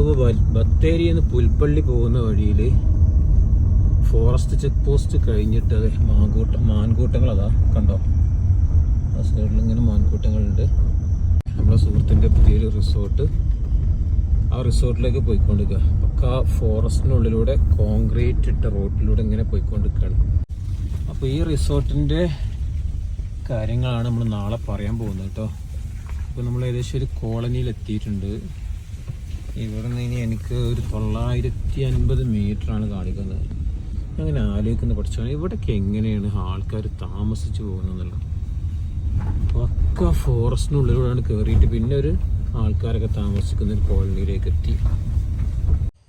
നമുക്ക് ബത്തേരിയിൽ നിന്ന് പുൽപ്പള്ളി പോകുന്ന വഴിയിൽ ഫോറസ്റ്റ് ചെക്ക് പോസ്റ്റ് കഴിഞ്ഞിട്ട് അത് മാൻകൂട്ട മാൻകൂട്ടങ്ങൾ അതാ കണ്ടോ? ആ സൈഡിൽ ഇങ്ങനെ മാൻകൂട്ടങ്ങളുണ്ട്. നമ്മുടെ സുഹൃത്തിന്റെ പുതിയൊരു റിസോർട്ട് ആ റിസോർട്ടിലേക്ക് പോയിക്കൊണ്ടിരിക്കുക പക്ക ഫോറസ്റ്റിനുള്ളിലൂടെ കോൺക്രീറ്റ് ഇട്ട റോട്ടിലൂടെ ഇങ്ങനെ പോയിക്കൊണ്ടിരിക്കുകയാണ് അപ്പോൾ ഈ റിസോർട്ടിന്റെ കാര്യങ്ങളാണ് നമ്മൾ നാളെ പറയാൻ പോകുന്നത് കേട്ടോ. അപ്പോൾ നമ്മൾ ഏകദേശം ഒരു കോളനിയിൽ എത്തിയിട്ടുണ്ട് ഇവിടെ നിന്ന് ഇനി എനിക്ക് ഒരു തൊള്ളായിരത്തി അൻപത് ആണ് കാണിക്കുന്നത്. അങ്ങനെ ആലോചിക്കുന്ന പഠിച്ചാണ് ഇവിടേക്ക് എങ്ങനെയാണ് ആൾക്കാർ താമസിച്ച് പോകുന്നതെന്നുള്ളത് പക്ക ഫോറസ്റ്റിനുള്ളിലൂടെയാണ് കയറിയിട്ട് പിന്നെ ഒരു ആൾക്കാരൊക്കെ താമസിക്കുന്ന ഒരു കോളനിയിലേക്ക് എത്തി.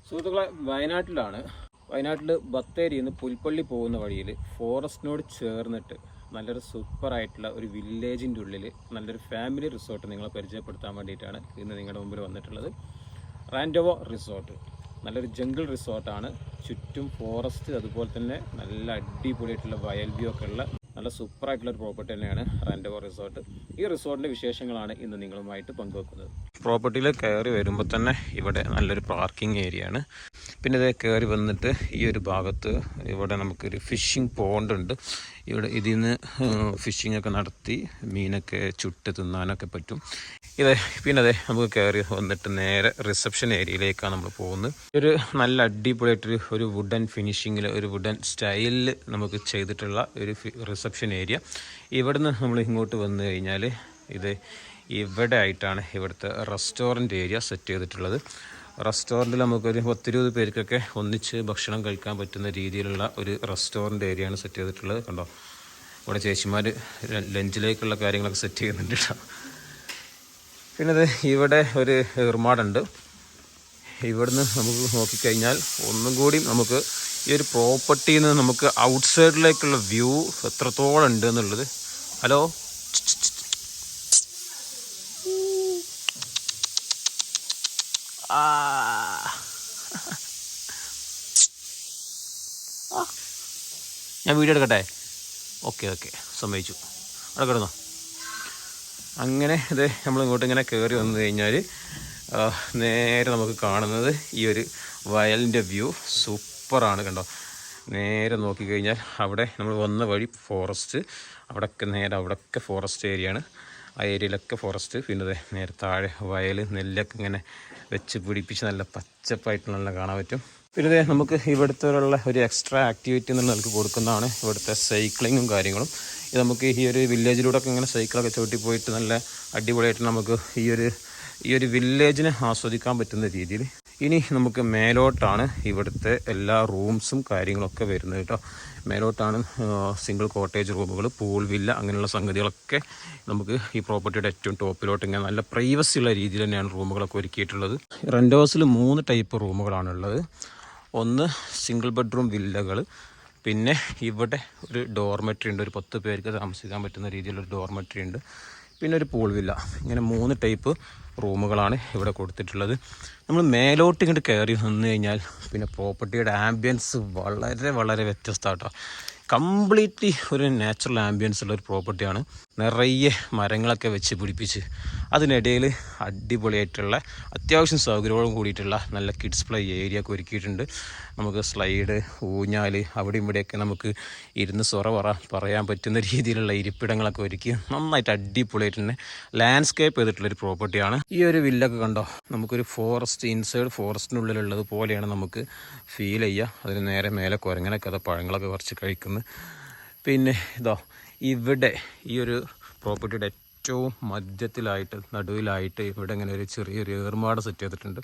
സുഹൃത്തുക്കളെ വയനാട്ടിലാണ്. വയനാട്ടിൽ ബത്തേരി നിന്ന് പുൽപ്പള്ളി പോകുന്ന വഴിയിൽ ഫോറസ്റ്റിനോട് ചേർന്നിട്ട് നല്ലൊരു സൂപ്പർ ആയിട്ടുള്ള ഒരു വില്ലേജിന്റെ ഉള്ളിൽ നല്ലൊരു ഫാമിലി റിസോർട്ട് നിങ്ങളെ പരിചയപ്പെടുത്താൻ വേണ്ടിയിട്ടാണ് ഇന്ന് നിങ്ങളുടെ മുമ്പിൽ വന്നിട്ടുള്ളത്. റാൻഡോവോ റിസോർട്ട്. നല്ലൊരു ജംഗിൾ റിസോർട്ടാണ്. ചുറ്റും ഫോറസ്റ്റ് അതുപോലെ തന്നെ നല്ല അടിപൊളിയായിട്ടുള്ള വയൽ വ്യൂ ഒക്കെ ഉള്ള നല്ല സൂപ്പർ ആയിട്ടുള്ള ഒരു പ്രോപ്പർട്ടി തന്നെയാണ് റാൻഡോവോ റിസോർട്ട്. ഈ റിസോർട്ടിന്റെ വിശേഷങ്ങളാണ് ഇന്ന് നിങ്ങളുമായിട്ട് പങ്കുവെക്കുന്നത്. പ്രോപ്പർട്ടിയിൽ കയറി വരുമ്പോൾ തന്നെ ഇവിടെ നല്ലൊരു പാർക്കിംഗ് ഏരിയ ആണ്. പിന്നെ ഇത് കയറി വന്നിട്ട് ഈ ഒരു ഭാഗത്ത് ഇവിടെ നമുക്കൊരു ഫിഷിംഗ് പോണ്ട് ഉണ്ട്. ഇവിടെ ഇതിൽ നിന്ന് ഫിഷിംഗ് ഒക്കെ നടത്തി മീനൊക്കെ ചുട്ട് തിന്നാനൊക്കെ പറ്റും. ഇത് പിന്നെ അതെ നമുക്ക് കയറി വന്നിട്ട് നേരെ റിസപ്ഷൻ ഏരിയയിലേക്കാണ് നമ്മൾ പോകുന്നത്. ഒരു നല്ല അടിപൊളിയായിട്ടൊരു ഒരു വുഡൻ ഫിനിഷിങ്ങിൽ ഒരു വുഡൻ സ്റ്റൈലിൽ നമുക്ക് ചെയ്തിട്ടുള്ള ഒരു റിസപ്ഷൻ ഏരിയ ഇവിടുന്ന് നമ്മൾ ഇങ്ങോട്ട് വന്നു കഴിഞ്ഞാൽ ഇത് ഇവിടെ ആയിട്ടാണ് ഇവിടുത്തെ റെസ്റ്റോറന്റ് ഏരിയ സെറ്റ് ചെയ്തിട്ടുള്ളത്. റെസ്റ്റോറന്റിൽ നമുക്കൊരു പത്തിരുപത് പേർക്കൊക്കെ ഒന്നിച്ച് ഭക്ഷണം കഴിക്കാൻ പറ്റുന്ന രീതിയിലുള്ള ഒരു റെസ്റ്റോറന്റ് ഏരിയയാണ് സെറ്റ് ചെയ്തിട്ടുള്ളത്. കണ്ടോ? ഇവിടെ ചേച്ചിമാർ ലഞ്ചിലേക്കുള്ള കാര്യങ്ങളൊക്കെ സെറ്റ് ചെയ്യുന്നുണ്ട് കേട്ടോ. പിന്നെ ഇവിടെ ഒരു ഇർമാടുണ്ട് ഇവിടുന്ന് നമുക്ക് നോക്കിക്കഴിഞ്ഞാൽ ഒന്നും കൂടി നമുക്ക് ഈ ഒരു പ്രോപ്പർട്ടിയിൽ നിന്ന് നമുക്ക് ഔട്ട്സൈഡിലേക്കുള്ള വ്യൂ എത്രത്തോളം ഉണ്ട് എന്നുള്ളത്. ഹലോ? ഞാൻ വീഡിയോ എടുക്കട്ടെ? Okay okay. സമ്മതിച്ചു. അവിടെ കിടന്നോ. അങ്ങനെ ഇത് നമ്മൾ ഇങ്ങോട്ട് ഇങ്ങനെ കയറി വന്നു കഴിഞ്ഞാൽ നേരെ നമുക്ക് കാണുന്നത് ഈ ഒരു വയലിന്റെ വ്യൂ. സൂപ്പറാണ് കണ്ടോ. നേരെ നോക്കിക്കഴിഞ്ഞാൽ അവിടെ നമ്മൾ വന്ന വഴി ഫോറസ്റ്റ് അവിടെയൊക്കെ നേരെ അവിടെയൊക്കെ ഫോറസ്റ്റ് ഏരിയയാണ് ആ ഏരിയയിലൊക്കെ ഫോറസ്റ്റ് പിന്നെ നേരെ താഴെ വയൽ നെല്ലൊക്കെ ഇങ്ങനെ വെച്ച് പിടിപ്പിച്ച് നല്ല പച്ചപ്പായിട്ടുള്ള നല്ല കാണാൻ പറ്റും. പിന്നെ നമുക്ക് ഇവിടുത്തെ ഒരു എക്സ്ട്രാ ആക്ടിവിറ്റി എന്നുള്ള നമുക്ക് കൊടുക്കുന്നതാണ് ഇവിടുത്തെ സൈക്ലിങ്ങും കാര്യങ്ങളും. ഇത് നമുക്ക് ഈ ഒരു വില്ലേജിലൂടെ ഒക്കെ ഇങ്ങനെ സൈക്കിളൊക്കെ ചവിട്ടി പോയിട്ട് നല്ല അടിപൊളിയായിട്ട് നമുക്ക് ഈ ഒരു ഈ ഒരു വില്ലേജിനെ ആസ്വദിക്കാൻ പറ്റുന്ന രീതിയിൽ ഇനി നമുക്ക് മേലോട്ടാണ് ഇവിടുത്തെ എല്ലാ റൂംസും കാര്യങ്ങളൊക്കെ വരുന്നത് കേട്ടോ. മേലോട്ടാണ് സിംഗിൾ കോട്ടേജ് റൂമുകൾ പൂൾ വില്ല അങ്ങനെയുള്ള സംഗതികളൊക്കെ നമുക്ക് ഈ പ്രോപ്പർട്ടിയുടെ ഏറ്റവും ടോപ്പിലോട്ട് ഇങ്ങനെ നല്ല പ്രൈവസി ഉള്ള രീതിയിൽ തന്നെയാണ് റൂമുകളൊക്കെ ഒരുക്കിയിട്ടുള്ളത്. റെന്റ് ഹൗസിൽ മൂന്ന് ടൈപ്പ് റൂമുകളാണുള്ളത്. ഒന്ന് സിംഗിൾ ബെഡ്റൂം വില്ലകൾ പിന്നെ ഇവിടെ ഒരു ഡോർമെട്രി ഉണ്ട്. ഒരു പത്ത് പേർക്ക് താമസിക്കാൻ പറ്റുന്ന രീതിയിലൊരു ഡോർമെട്രി ഉണ്ട്. പിന്നെ ഒരു പൂൾ വില്ല ഇങ്ങനെ മൂന്ന് ടൈപ്പ് റൂമുകളാണ് ഇവിടെ കൊടുത്തിട്ടുള്ളത്. നമ്മൾ മേലോട്ട് ഇങ്ങോട്ട് കയറി വന്നു കഴിഞ്ഞാൽ പിന്നെ പ്രോപ്പർട്ടിയുടെ ആംബിയൻസ് വളരെ വളരെ വ്യത്യസ്തമാട്ടോ. കംപ്ലീറ്റ്ലി ഒരു നാച്ചുറൽ ആംബിയൻസ് ഉള്ള ഒരു പ്രോപ്പർട്ടിയാണ്. നിറയെ മരങ്ങളൊക്കെ വെച്ച് പിടിപ്പിച്ച് അതിനിടയിൽ അടിപൊളിയായിട്ടുള്ള അത്യാവശ്യം സൗകര്യങ്ങളും കൂടിയിട്ടുള്ള നല്ല കിഡ്സ് പ്ലേ ഏരിയ ഒക്കെ ഒരുക്കിയിട്ടുണ്ട്. നമുക്ക് സ്ലൈഡ് ഊഞ്ഞാൽ അവിടെ ഇവിടെയൊക്കെ നമുക്ക് ഇരുന്ന് സ്വറ പറ പറയാൻ പറ്റുന്ന രീതിയിലുള്ള ഇരിപ്പിടങ്ങളൊക്കെ ഒരുക്കി നന്നായിട്ട് അടിപൊളിയായിട്ട് തന്നെ ലാൻഡ്സ്കേപ്പ് ചെയ്തിട്ടുള്ളൊരു പ്രോപ്പർട്ടിയാണ് ഈ ഒരു വില്ലൊക്കെ കണ്ടോ? നമുക്കൊരു ഫോറസ്റ്റ് ഇൻസൈഡ് ഫോറസ്റ്റിനുള്ളിലുള്ളത് പോലെയാണ് നമുക്ക് ഫീൽ ചെയ്യുക. അതിന് നേരെ മേലെ കുരങ്ങനൊക്കെ അത് പഴങ്ങളൊക്കെ കുറച്ച് പിന്നെ ഇതോ ഇവിടെ ഈ ഒരു പ്രോപ്പർട്ടിയുടെ ഏറ്റവും മധ്യത്തിലായിട്ട് നടുവിലായിട്ട് ഇവിടെ ഇങ്ങനെ ഒരു ചെറിയൊരു ഏർമാട് സെറ്റ് ചെയ്തിട്ടുണ്ട്.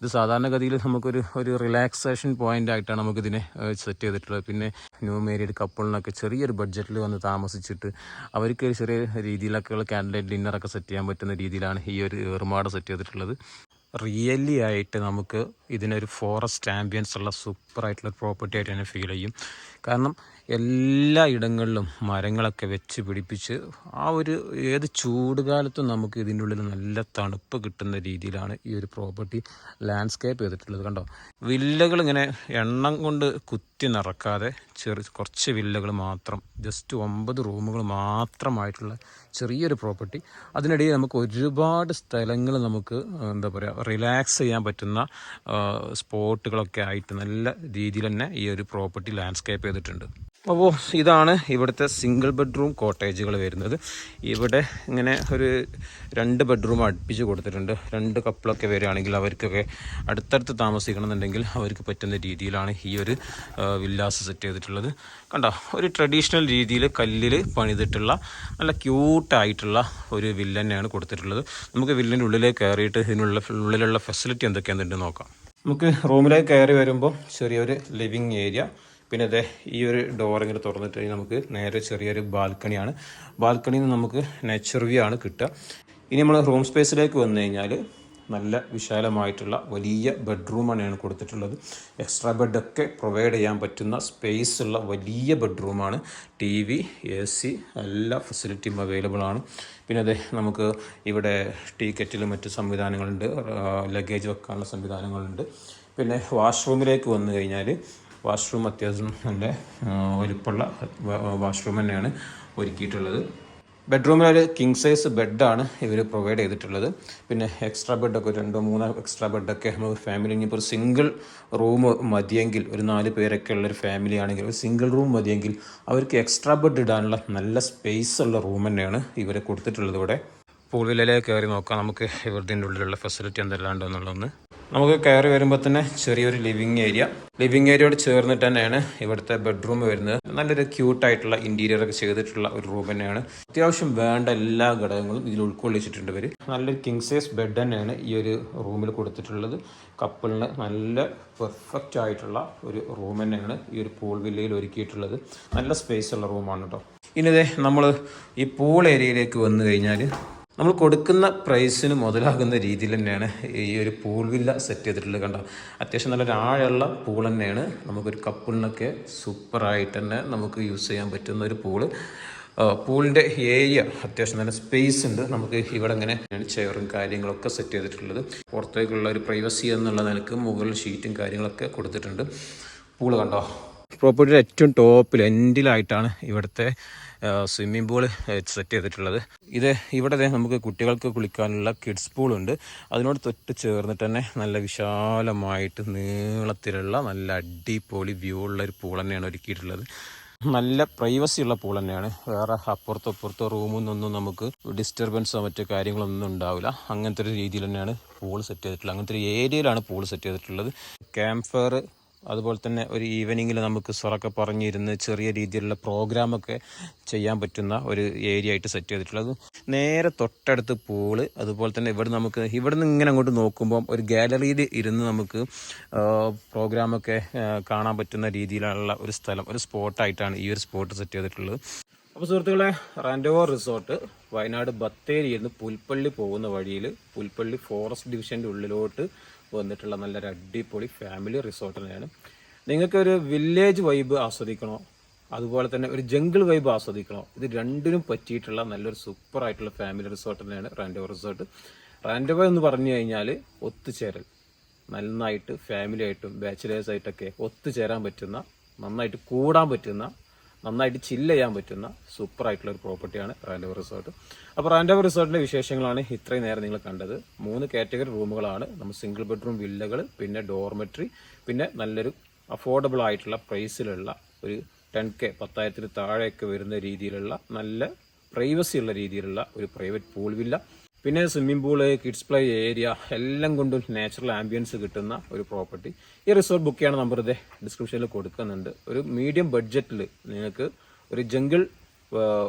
ഇത് സാധാരണഗതിയിൽ നമുക്കൊരു ഒരു റിലാക്സേഷൻ പോയിന്റ് ആയിട്ടാണ് നമുക്കിതിനെ സെറ്റ് ചെയ്തിട്ടുള്ളത്. പിന്നെ ന്യൂ മേരീഡ് കപ്പിളിനൊക്കെ ചെറിയൊരു ബഡ്ജറ്റിൽ വന്ന് താമസിച്ചിട്ട് അവർക്ക് ചെറിയ രീതിയിലൊക്കെയുള്ള കാൻഡിഡേറ്റ് ഡിന്നറൊക്കെ സെറ്റ് ചെയ്യാൻ പറ്റുന്ന രീതിയിലാണ് ഈ ഒരു ഏർമാട് സെറ്റ് ചെയ്തിട്ടുള്ളത്. റിയലി ആയിട്ട് നമുക്ക് ഇതിനൊരു ഫോറസ്റ്റ് ആംബിയൻസ് ഉള്ള സൂപ്പർ ആയിട്ടുള്ള പ്രോപ്പർട്ടി ആയിട്ട് തന്നെ ഫീൽ ചെയ്യും. കാരണം എല്ലാ ഇടങ്ങളിലും മരങ്ങളൊക്കെ വെച്ച് പിടിപ്പിച്ച് ആ ഒരു ഏത് ചൂട് കാലത്തും നമുക്ക് ഇതിന്റെ ഉള്ളിൽ നല്ല തണുപ്പ് കിട്ടുന്ന രീതിയിലാണ് ഈ ഒരു പ്രോപ്പർട്ടി ലാൻഡ്സ്കേപ്പ് ചെയ്തിട്ടുള്ളത് കണ്ടോ? വില്ലകൾ ഇങ്ങനെ എണ്ണം കൊണ്ട് കുത്തി നിറക്കാതെ ചെറു കുറച്ച് വില്ലകൾ മാത്രം ജസ്റ്റ് ഒമ്പത് റൂമുകൾ മാത്രമായിട്ടുള്ള ചെറിയൊരു പ്രോപ്പർട്ടി. അതിനിടയിൽ നമുക്ക് ഒരുപാട് സ്ഥലങ്ങൾ നമുക്ക് എന്താ പറയുക റിലാക്സ് ചെയ്യാൻ പറ്റുന്ന സ്പോട്ടുകളൊക്കെ ആയിട്ട് നല്ല രീതിയിൽ തന്നെ ഈ ഒരു പ്രോപ്പർട്ടി ലാൻഡ്സ്കേപ്പ് ചെയ്തിട്ടുണ്ട്. അപ്പോൾ ഇതാണ് ഇവിടുത്തെ സിംഗിൾ ബെഡ്റൂം കോട്ടേജുകൾ വരുന്നത്. ഇവിടെ ഇങ്ങനെ ഒരു രണ്ട് ബെഡ്റൂം അടുപ്പിച്ച് കൊടുത്തിട്ടുണ്ട്. രണ്ട് കപ്പിളൊക്കെ വരികയാണെങ്കിൽ അവർക്കൊക്കെ അടുത്തടുത്ത് താമസിക്കണമെന്നുണ്ടെങ്കിൽ അവർക്ക് പറ്റുന്ന രീതിയിലാണ് ഈ ഒരു വില്ലാസ് സെറ്റ് ചെയ്തിട്ടുള്ളത്. കണ്ടോ? ഒരു ട്രഡീഷണൽ രീതിയിൽ കല്ലിൽ പണിതിട്ടുള്ള നല്ല ക്യൂട്ടായിട്ടുള്ള ഒരു വില്ല തന്നെയാണ് കൊടുത്തിട്ടുള്ളത്. നമുക്ക് വില്ലിന്റെ ഉള്ളിലേക്ക് കയറിയിട്ട് ഇതിനുള്ള ഉള്ളിലുള്ള ഫെസിലിറ്റി എന്തൊക്കെയാണെന്നുണ്ട് നോക്കാം. നമുക്ക് റൂമിലേക്ക് കയറി വരുമ്പോൾ ചെറിയൊരു ലിവിങ് ഏരിയ പിന്നെ അതെ ഈ ഒരു ഡോർ ഇങ്ങനെ തുറന്നിട്ട് നമുക്ക് നേരെ ചെറിയൊരു ബാൽക്കണിയാണ് ബാൽക്കണിയിൽ നിന്ന് നമുക്ക് നേച്ചർ വ്യൂ ആണ് കിട്ടുക. ഇനി നമ്മൾ റൂം സ്പേസിലേക്ക് വന്നു കഴിഞ്ഞാൽ നല്ല വിശാലമായിട്ടുള്ള വലിയ ബെഡ്റൂമാണ് കൊടുത്തിട്ടുള്ളത്. എക്സ്ട്രാ ബെഡൊക്കെ പ്രൊവൈഡ് ചെയ്യാൻ പറ്റുന്ന സ്പേസ് ഉള്ള വലിയ ബെഡ്റൂമാണ് ടി വി എ സി എല്ലാ ഫെസിലിറ്റിയും അവൈലബിൾ ആണ്. പിന്നെ അതെ നമുക്ക് ഇവിടെ ടീ കെറ്റിലും മറ്റ് സംവിധാനങ്ങളുണ്ട്. ലഗേജ് വെക്കാനുള്ള സംവിധാനങ്ങളുണ്ട്. പിന്നെ വാഷ്റൂമിലേക്ക് വന്നു കഴിഞ്ഞാൽ വാഷ്റൂം അത്യാവശ്യം നല്ല വലിപ്പമുള്ള വാഷ്റൂം തന്നെയാണ് ഒരുക്കിയിട്ടുള്ളത്. ബെഡ്റൂമിൽ ഒരു കിങ് സൈസ് ബെഡാണ് ഇവർ പ്രൊവൈഡ് ചെയ്തിട്ടുള്ളത്. പിന്നെ എക്സ്ട്രാ ബെഡൊക്കെ രണ്ടോ മൂന്നോ എക്സ്ട്രാ ബെഡൊക്കെ നമുക്ക് ഫാമിലി ഇനിയിപ്പോൾ ഒരു സിംഗിൾ റൂം മതിയെങ്കിൽ ഒരു നാല് പേരൊക്കെ ഉള്ളൊരു ഫാമിലി ആണെങ്കിൽ ഒരു സിംഗിൾ റൂം മതിയെങ്കിൽ അവർക്ക് എക്സ്ട്രാ ബെഡ് ഇടാനുള്ള നല്ല സ്പേസ് ഉള്ള റൂം തന്നെയാണ് ഇവരെ കൊടുത്തിട്ടുള്ളത് ഇവിടെ. പൂളിലേ കയറി നോക്കാം. നമുക്ക് ഇവരുടെ ഉള്ളിലുള്ള ഫെസിലിറ്റി എന്തെല്ലാം ഉണ്ടെന്നുള്ളതൊന്ന് നമുക്ക് കയറി വരുമ്പോൾ തന്നെ ചെറിയൊരു ലിവിങ് ഏരിയ ലിവിങ് ഏരിയയോട് ചേർന്നിട്ട് തന്നെയാണ് ഇവിടുത്തെ ബെഡ്റൂം വരുന്നത്. നല്ലൊരു ക്യൂട്ടായിട്ടുള്ള ഇന്റീരിയർ ഒക്കെ ചെയ്തിട്ടുള്ള ഒരു റൂം തന്നെയാണ്. അത്യാവശ്യം വേണ്ട എല്ലാ ഘടകങ്ങളും ഇതിൽ ഉൾക്കൊള്ളിച്ചിട്ടുണ്ട് ഇവർ നല്ലൊരു കിങ് സൈസ് ബെഡ് തന്നെയാണ് ഈ ഒരു റൂമിൽ കൊടുത്തിട്ടുള്ളത്. കപ്പിളിന് നല്ല പെർഫെക്റ്റ് ആയിട്ടുള്ള ഒരു റൂം തന്നെയാണ് ഈ ഒരു പൂൾ വില്ലയിൽ ഒരുക്കിയിട്ടുള്ളത്. നല്ല സ്പേസ് ഉള്ള റൂമാണ് കേട്ടോ ഇനി നമ്മൾ ഈ പൂൾ ഏരിയയിലേക്ക് വന്നു കഴിഞ്ഞാൽ നമ്മൾ കൊടുക്കുന്ന പ്രൈസിന് മുതലാകുന്ന രീതിയിൽ തന്നെയാണ് ഈ ഒരു പൂൾ വില്ല സെറ്റ് ചെയ്തിട്ടുള്ളത് കണ്ടോ? അത്യാവശ്യം നല്ല ആഴമുള്ള പൂൾ തന്നെയാണ്. നമുക്കൊരു കപ്പിളിനൊക്കെ സൂപ്പറായിട്ട് തന്നെ നമുക്ക് യൂസ് ചെയ്യാൻ പറ്റുന്ന ഒരു പൂൾ. പൂളിന്റെ ഏരിയ അത്യാവശ്യം നല്ല സ്പേസ് ഉണ്ട്. നമുക്ക് ഇവിടെ ഇങ്ങനെ ചെയറും കാര്യങ്ങളൊക്കെ സെറ്റ് ചെയ്തിട്ടുള്ളത്. പുറത്തേക്കുള്ള ഒരു പ്രൈവസി എന്നുള്ള നിലയ്ക്ക് മുകളിൽ ഷീറ്റും കാര്യങ്ങളൊക്കെ കൊടുത്തിട്ടുണ്ട്. പൂൾ കണ്ടോ? പ്രോപ്പർട്ടിയുടെ ഏറ്റവും ടോപ്പിൽ എൻഡിലായിട്ടാണ് ഇവിടുത്തെ സ്വിമ്മിംഗ് പൂൾ സെറ്റ് ചെയ്തിട്ടുള്ളത്. ഇത് ഇവിടെ നമുക്ക് കുട്ടികൾക്ക് കുളിക്കാനുള്ള കിഡ്സ് പൂളുണ്ട്. അതിനോട് തൊട്ട് ചേർന്നിട്ട് തന്നെ നല്ല വിശാലമായിട്ട് നീളത്തിലുള്ള നല്ല അടിപൊളി വ്യൂ ഉള്ള ഒരു പൂൾ തന്നെയാണ് ഒരുക്കിയിട്ടുള്ളത്. നല്ല പ്രൈവസി ഉള്ള പൂൾ തന്നെയാണ്. വേറെ അപ്പുറത്തോ അപ്പുറത്തോ റൂമിൽ നിന്നൊന്നും നമുക്ക് ഡിസ്റ്റർബൻസോ മറ്റു കാര്യങ്ങളൊന്നും ഉണ്ടാവില്ല. അങ്ങനത്തെ ഒരു രീതിയിൽ തന്നെയാണ് പൂൾ സെറ്റ് ചെയ്തിട്ടുള്ളത്. അങ്ങനത്തെ ഒരു ഏരിയയിലാണ് പൂൾ സെറ്റ് ചെയ്തിട്ടുള്ളത്. ക്യാമ്പ് ഫയർ അതുപോലെ തന്നെ ഒരു ഈവനിങ്ങിൽ നമുക്ക് സൊറൊക്കെ പറഞ്ഞിരുന്ന് ചെറിയ രീതിയിലുള്ള പ്രോഗ്രാമൊക്കെ ചെയ്യാൻ പറ്റുന്ന ഒരു ഏരിയ ആയിട്ട് സെറ്റ് ചെയ്തിട്ടുള്ളത്. നേരെ തൊട്ടടുത്ത് പൂൾ അതുപോലെ തന്നെ ഇവിടെ നമുക്ക് ഇവിടെ നിന്ന് ഇങ്ങനെ അങ്ങോട്ട് നോക്കുമ്പോൾ ഒരു ഗാലറിയിൽ ഇരുന്ന് നമുക്ക് പ്രോഗ്രാമൊക്കെ കാണാൻ പറ്റുന്ന രീതിയിലുള്ള ഒരു സ്ഥലം ഒരു സ്പോട്ടായിട്ടാണ് ഈ ഒരു സ്പോട്ട് സെറ്റ് ചെയ്തിട്ടുള്ളത്. അപ്പോൾ സുഹൃത്തുക്കളെ റാൻഡോവർ റിസോർട്ട് വയനാട് ബത്തേരിയിൽ നിന്ന് പുൽപ്പള്ളി പോകുന്ന വഴിയിൽ പുൽപ്പള്ളി ഫോറസ്റ്റ് ഡിവിഷന്റെ ഉള്ളിലോട്ട് വന്നിട്ടുള്ള നല്ലൊരു അടിപൊളി ഫാമിലി റിസോർട്ട് തന്നെയാണ്. നിങ്ങൾക്ക് ഒരു വില്ലേജ് വൈബ് ആസ്വദിക്കണോ? അതുപോലെ തന്നെ ഒരു ജംഗിൾ വൈബ് ആസ്വദിക്കണോ? ഇത് രണ്ടിനും പറ്റിയിട്ടുള്ള നല്ലൊരു സൂപ്പർ ആയിട്ടുള്ള ഫാമിലി റിസോർട്ട് തന്നെയാണ് റാൻഡോ റിസോർട്ട്. റാൻഡോ എന്ന് പറഞ്ഞു കഴിഞ്ഞാൽ ഒത്തുചേരൽ. നന്നായിട്ട് ഫാമിലി ആയിട്ടും ബാച്ചിലേഴ്സ് ആയിട്ടൊക്കെ ഒത്തുചേരാൻ പറ്റുന്ന നന്നായിട്ട് കൂടാൻ പറ്റുന്ന നന്നായിട്ട് ചില്ല് ചെയ്യാൻ പറ്റുന്ന സൂപ്പർ ആയിട്ടുള്ള ഒരു പ്രോപ്പർട്ടിയാണ് റാൻഡവർ റിസോർട്ട് അപ്പോൾ റാൻഡവർ റിസോർട്ടിന്റെ വിശേഷങ്ങളാണ് ഇത്രയും നേരം നിങ്ങൾ കണ്ടത്. മൂന്ന് കാറ്റഗറി റൂമുകളാണ്. നമ്മൾ സിംഗിൾ ബെഡ്റൂം വില്ലകൾ പിന്നെ ഡോർമെട്രി പിന്നെ നല്ലൊരു അഫോർഡബിൾ ആയിട്ടുള്ള പ്രൈസിലുള്ള ഒരു ടെൻ കെ പത്തായിരത്തിന് താഴെയൊക്കെ വരുന്ന രീതിയിലുള്ള നല്ല പ്രൈവസി ഉള്ള രീതിയിലുള്ള ഒരു പ്രൈവറ്റ് പൂൾ വില്ല പിന്നെ swimming pool kids play area എല്ലാം കൊണ്ടും നാച്ചുറൽ ആംബിയൻസ് കിട്ടുന്ന ഒരു പ്രോപ്പർട്ടി ഈ റിസോർട്ട് ബുക്ക് ചെയ്യണ നമ്പർ ഇതേ ഡിസ്ക്രിപ്ഷനിൽ കൊടുക്കുന്നുണ്ട്. ഒരു മീഡിയം ബഡ്ജറ്റിൽ നിങ്ങൾക്ക് ഒരു ജംഗിൾ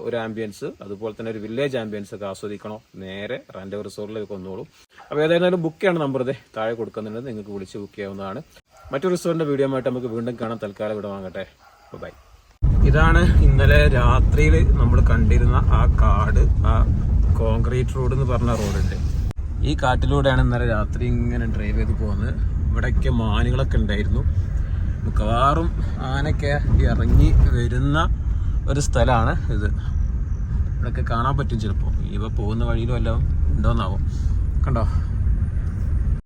ഒരു ആംബിയൻസ് അതുപോലെ തന്നെ ഒരു വില്ലേജ് ആംബിയൻസ് ഒക്കെ ആസ്വദിക്കണോ? നേരെ റെന്റ് റിസോർട്ടിലേക്ക് വന്നോളൂ. അപ്പോൾ ഏതായാലും ബുക്ക് ചെയ്യണ നമ്പർ ഇതേ താഴെ കൊടുക്കുന്നുണ്ട്. നിങ്ങൾക്ക് വിളിച്ച് ബുക്ക് ചെയ്യാവുന്നതാണ്. മറ്റൊരു റിസോർട്ടിന്റെ വീഡിയോ ആയിട്ട് നമുക്ക് വീണ്ടും കാണാൻ തൽക്കാലം ഇവിടെ വാങ്ങട്ടെ. ബൈ ഇതാണ് ഇന്നലെ രാത്രിയിൽ നമ്മൾ കണ്ടിരുന്ന ആ കാട് ആ കോൺക്രീറ്റ് റോഡ് എന്ന് പറഞ്ഞ റോഡുണ്ട് ഈ കാട്ടിലൂടെയാണ് ഇന്നലെ രാത്രി ഇങ്ങനെ ഡ്രൈവ് ചെയ്ത് പോകുന്നത് ഇവിടെയൊക്കെ മാനുകളൊക്കെ ഉണ്ടായിരുന്നു. മിക്കവാറും ആനയൊക്കെ ഇറങ്ങി വരുന്ന ഒരു സ്ഥലമാണ് ഇത്. ഇവിടെയൊക്കെ കാണാൻ പറ്റും ചിലപ്പോൾ ഇവ പോകുന്ന വഴിയിലും എല്ലാം ഉണ്ടോന്നാവും? കണ്ടോ?